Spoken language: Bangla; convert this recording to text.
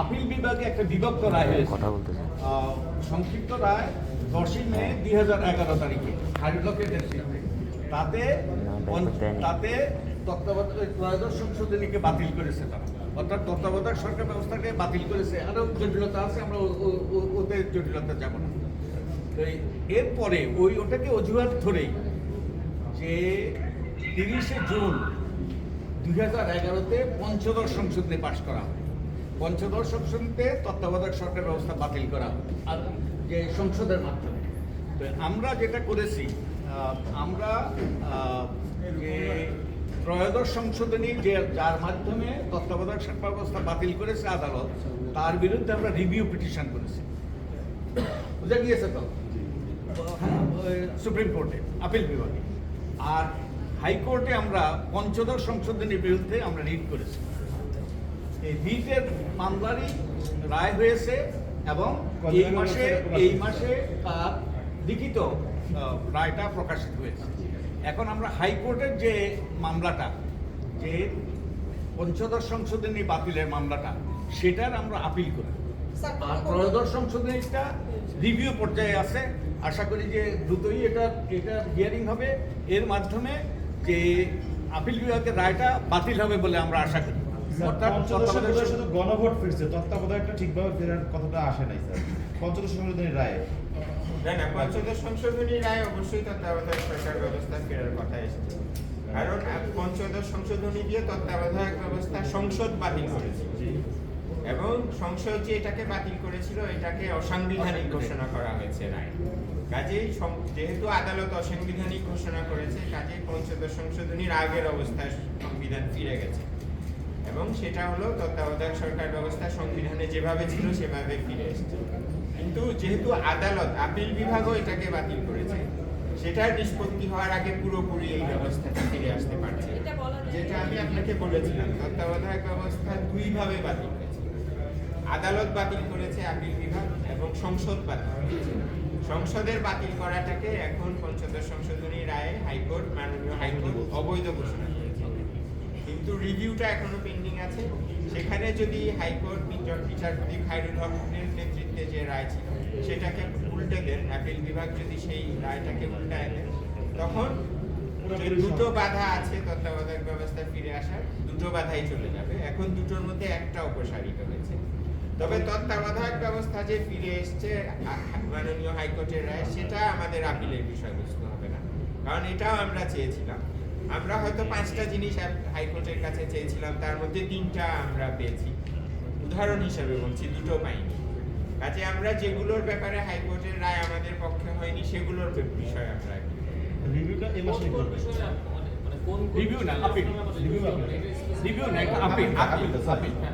আপিল বিভাগে একটা বিভক্ত রায় হয়েছে। সংক্ষিপ্ত রায় দশই মে দুই হাজার এগারো তারিখে। তাতে তাতে তত্ত্বাবধায়ক ত্রয়োদশ সংশোধনীকে বাতিল করেছে তারা। অর্থাৎ তত্ত্বাবধায়ক সরকার ব্যবস্থাকে বাতিল করেছে। আরও জটিলতা আছে আমরা ওতে জটিলতা যাব না। তো এরপরে ওই ওটাকে অজুহাত ধরেই যে তিরিশে জুন দুই হাজার এগারোতে পঞ্চদশ সংশোধনী পাশ করা হয়। পঞ্চদশ সংশোধনীতে তত্ত্বাবধায়ক সরকার ব্যবস্থা বাতিল করা আর যে সংসদের মাধ্যমে। তো আমরা যেটা করেছি আমরা যে ত্রয়োদশ সংশোধনী যে যার মাধ্যমে তত্ত্বাবধায়ক সরকার ব্যবস্থা বাতিল করেছে আদালত তার বিরুদ্ধে আমরা রিভিউ পিটিশন করেছি। বুঝা গিয়েছে তো? সুপ্রিম কোর্টে আপিল বিভাগে। আর হাইকোর্টে আমরা পঞ্চদশ সংশোধনীর বিরুদ্ধে আমরা রিট করেছি। এই রিটের মামলারই রায় হয়েছে এবং এই মাসে এই মাসে তার লিখিত রায়টা প্রকাশিত হয়েছে। এখন আমরা হাইকোর্টের যে মামলাটা যে পঞ্চদশ সংশোধনী বাতিলের মামলাটা সেটার আমরা আপিল করি। আর ত্রয়োদশ সংশোধনীটা রিভিউ পর্যায়ে আছে। আশা করি যে দ্রুতই এটা এটা হিয়ারিং হবে। এর মাধ্যমে যে আপিল বিভাগের রায়টা বাতিল হবে বলে আমরা আশা করি। পঞ্চদশ শুধু গণভোট ফিরছে তত্ত্বাবধায়কটা ঠিকভাবে ফেরার কথাটা আসে নাই স্যার। পঞ্চদশ সংশোধনীর রায়। না না পঞ্চদশ সংশোধনী রায় অবশ্যই তত্ত্বাবধায়ক সরকার ব্যবস্থা ফেরার কথা এসেছে। কারণ পঞ্চদশ সংশোধনী দিয়ে তত্ত্বাবধায়ক ব্যবস্থা সংসদ বাতিল করেছে। এবং সংসদ যে এটাকে বাতিল করেছিল এটাকে অসাংবিধানিক ঘোষণা করা হয়েছে রায়। কাজেই যেহেতু আদালত অসাংবিধানিক ঘোষণা করেছে কাজেই পঞ্চদশ সংশোধনীর আগের অবস্থায় সংবিধান ফিরে গেছে। এবং সেটা হলো তত্ত্বাবধায়ক সরকার ব্যবস্থা সংবিধানে যেভাবে ছিল সেভাবে ফিরে এসেছে। কিন্তু যেহেতু আদালত আপিল বিভাগও এটাকে বাতিল করেছে সেটার নিষ্পত্তি হওয়ার আগে পুরোপুরি এই ব্যবস্থাটা ফিরে আসতে পারছে। যেটা আমি আপনাকে বলেছিলাম তত্ত্বাবধায়ক ব্যবস্থা দুইভাবে বাতিল হয়েছে আদালত বাতিল করেছে আপিল বিভাগ এবং সংসদ বাতিল করেছে। সংসদের বাতিল করাটাকে এখন পঞ্চদশ সংশোধনী রায়ে হাইকোর্ট মাননীয় হাইকোর্ট অবৈধ ঘোষণা করেছে। কিন্তু রিভিউটা এখনও পেন্ডিং আছে। সেখানে যদি হাইকোর্ট বিচার- বিচারপতি খায়রুল হকের নেতৃত্বে যে রায় ছিল, সেটাকে উল্টে দেন আপিল বিভাগ যদি সেই রায়টাকে উল্টায় দেন তখন দুটো বাধা আছে তত্ত্বাবধায়ক ব্যবস্থা ফিরে আসার, দুটো বাধাই চলে যাবে। এখন দুটোর মধ্যে একটা অপসারিত হয়েছে। তবে তত্ত্বাবধায়ক ব্যবস্থা যে ফিরে এসছে, মাননীয় হাইকোর্টের রায়, সেটা আমাদের আপিলের বিষয়বস্তু হবে না। কারণ এটাও আমরা চেয়েছিলাম। আমরা হয়তো পাঁচটা জিনিস হাইকোর্টের কাছে চেয়েছিলাম তার মধ্যে তিনটা আমরা পেয়েছি। উদাহরণ হিসেবে বলছি দুটো পাইনি। কাজে আমরা যেগুলোর ব্যাপারে হাইকোর্টের রায় আমাদের পক্ষে হয়নি সেগুলোর বিষয়ে আমরা রিভিউটা এই মাসে করবে। রিভিউ না আপিল। Review appeal. রিভিউ না এটা আপিল। Appeal appeal আপিলটা-